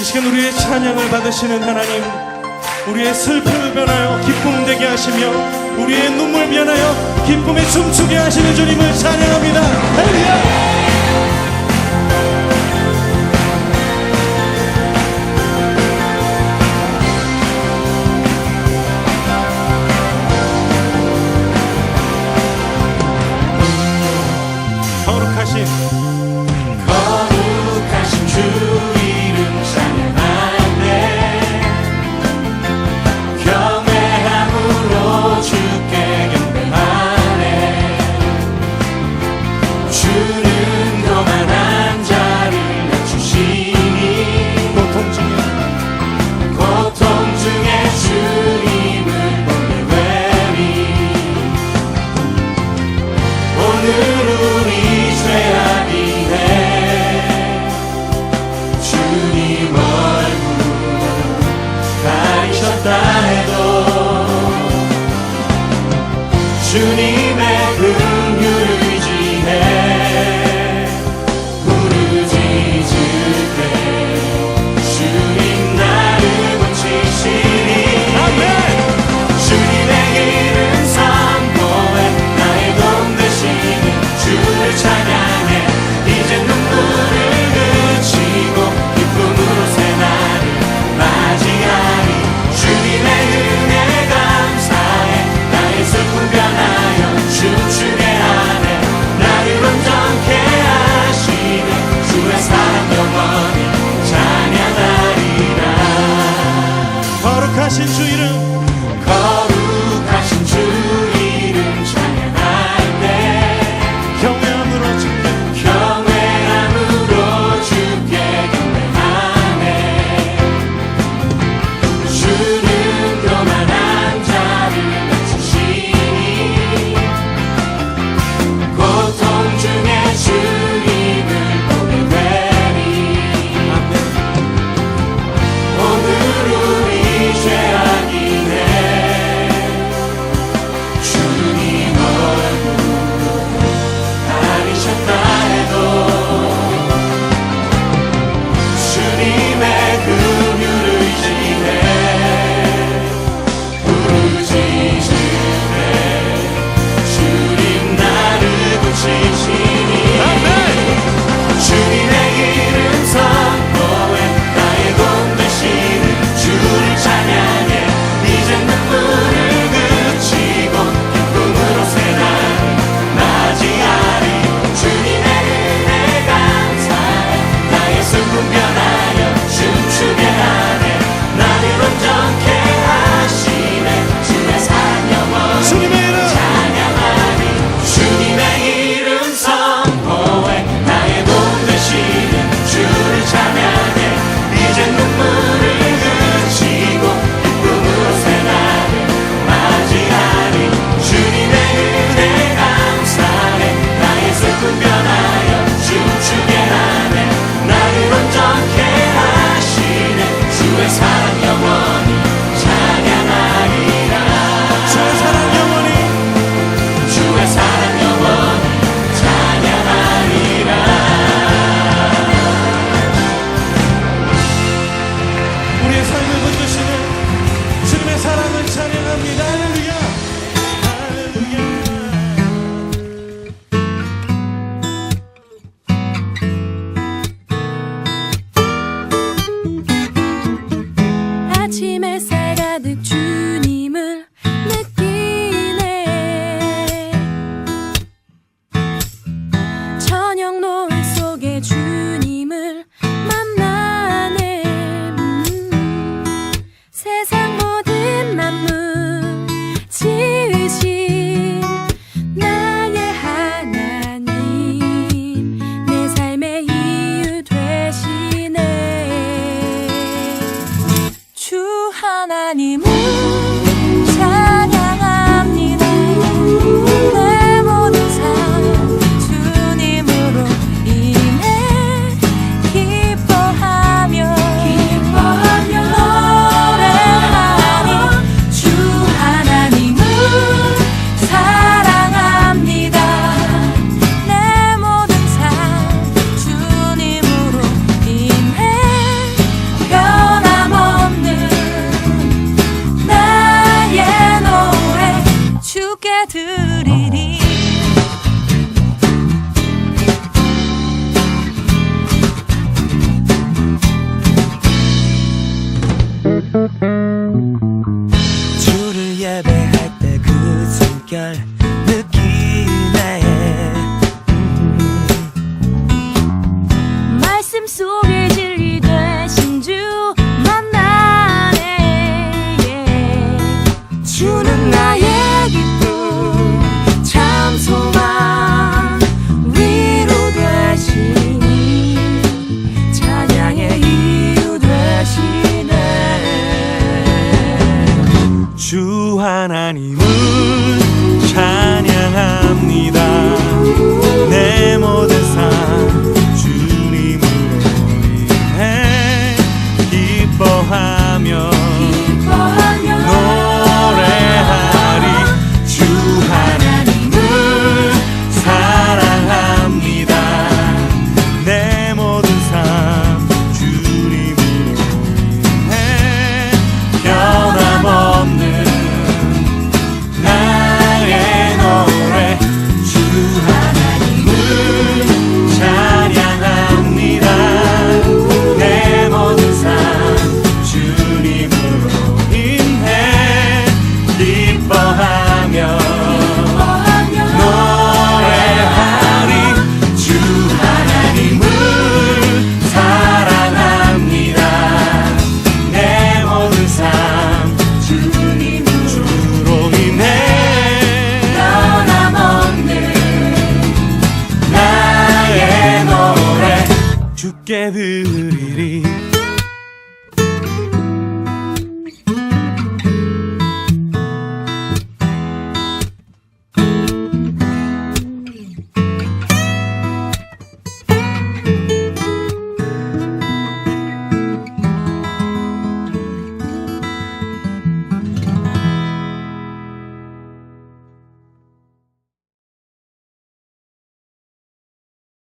이 시간 우리의 찬양을 받으시는 하나님 우리의 슬픔을 변하여 기쁨 되게 하시며 우리의 눈물 변하여 기쁨에 춤추게 하시는 주님을 찬양합니다. 할렐루야! 거룩하신 tuning 주 이름. 거룩하신 주 이름 찬양할 때 경외함으로 주께 경외함으로 주께 경배하네. 去。 주는 나의 기쁨 참 소망 위로 되시니 찬양의 이유 되시네. 주 하나님. 드리리